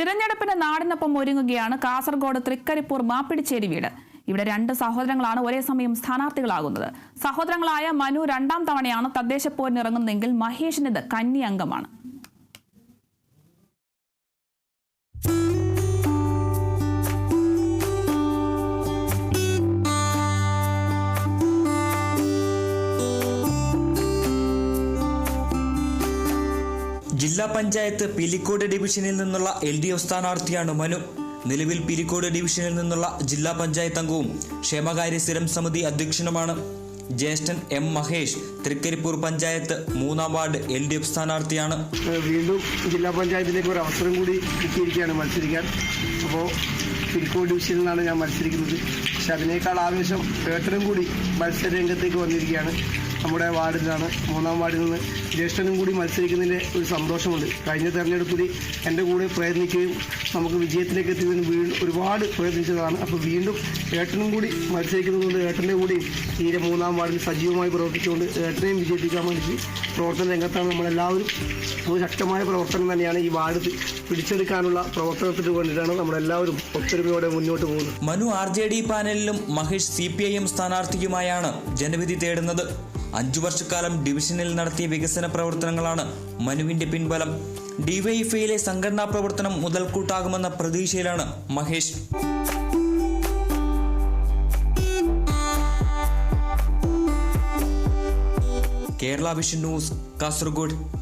തിരഞ്ഞെടുപ്പിന് നാടിനൊപ്പം ഒരുങ്ങുകയാണ് കാസർഗോഡ് തൃക്കരിപ്പൂർ മാപ്പിടിച്ചേരി വീട്. ഇവിടെ രണ്ട് സഹോദരങ്ങളാണ് ഒരേ സമയം സ്ഥാനാർത്ഥികളാകുന്നത്. സഹോദരങ്ങളായ മനു രണ്ടാം തവണയാണ് തദ്ദേശ പോരിനിറങ്ങുന്നതെങ്കിൽ മഹേഷിനിത് കന്നി അംഗമാണ്. ജില്ലാ പഞ്ചായത്ത് പിലിക്കോട് ഡിവിഷനിൽ നിന്നുള്ള എൽ ഡി എഫ് സ്ഥാനാർത്ഥിയാണ് മനു. നിലവിൽ പിലിക്കോട് ഡിവിഷനിൽ നിന്നുള്ള ജില്ലാ പഞ്ചായത്ത് അംഗവും ക്ഷേമകാര്യ സ്ഥിരം സമിതി അധ്യക്ഷനുമാണ്. ജ്യേഷ്ഠൻ എം മഹേഷ് തൃക്കരിപ്പൂർ പഞ്ചായത്ത് മൂന്നാം വാർഡ് എൽ ഡി എഫ് സ്ഥാനാർത്ഥിയാണ്. വീണ്ടും ജില്ലാ പഞ്ചായത്തിലേക്ക് ഒരു അവസരം കൂടി കിട്ടിയിരിക്കുകയാണ് മത്സരിക്കാൻ. അപ്പോൾ പിൽക്കോട് ഡിവിഷനിൽ നിന്നാണ് ഞാൻ മത്സരിക്കുന്നത്. പക്ഷെ അതിനേക്കാൾ ആവേശം ഏട്ടനും കൂടി മത്സര രംഗത്തേക്ക് വന്നിരിക്കുകയാണ്. നമ്മുടെ വാർഡിലാണ് മൂന്നാം വാർഡിൽ നിന്ന് ജ്യേഷ്ഠനും കൂടി മത്സരിക്കുന്നതിന്റെ ഒരു സന്തോഷമുണ്ട്. കഴിഞ്ഞ തെരഞ്ഞെടുപ്പിൽ എന്റെ കൂടെ പ്രയത്നിക്കുകയും നമുക്ക് വിജയത്തിലേക്ക് എത്തിയതിന് വീണ്ടും ഒരുപാട് പ്രയത്നിച്ചതാണ്. അപ്പോൾ വീണ്ടും ഏട്ടനും കൂടി മത്സരിക്കുന്നതുകൊണ്ട് ഏട്ടന്റെ കൂടി ഈ മൂന്നാം വാർഡിൽ സജീവമായി പ്രവർത്തിച്ചുകൊണ്ട് ഏട്ടനെയും വിജയിപ്പിക്കാൻ വേണ്ടി പ്രവർത്തന രംഗത്താണ് നമ്മളെല്ലാവരും. ഒരു ശക്തമായ പ്രവർത്തനം തന്നെയാണ് ഈ വാർഡ് പിടിച്ചെടുക്കാനുള്ള പ്രവർത്തനത്തിന് വേണ്ടിയിട്ടാണ് നമ്മളെല്ലാവരും ഒത്തൊരുമയോടെ മുന്നോട്ട് പോകുന്നത്. Manu R J D പാനലിലും Mahesh C P I M സ്ഥാനാർത്ഥിയുമായാണ് ജനവിധി തേടുന്നത്. അഞ്ചു വർഷക്കാലം ഡിവിഷനിൽ നടത്തിയ വികസന പ്രവർത്തനങ്ങളാണ് മനുവിന്റെ പിൻബലം. ഡിവൈഎഫ്ഐയിലെ സംഘടനാ പ്രവർത്തനം മുതൽക്കൂട്ടാകുമെന്ന പ്രതീക്ഷയിലാണ് Mahesh. Kerala vision news Kasaragod.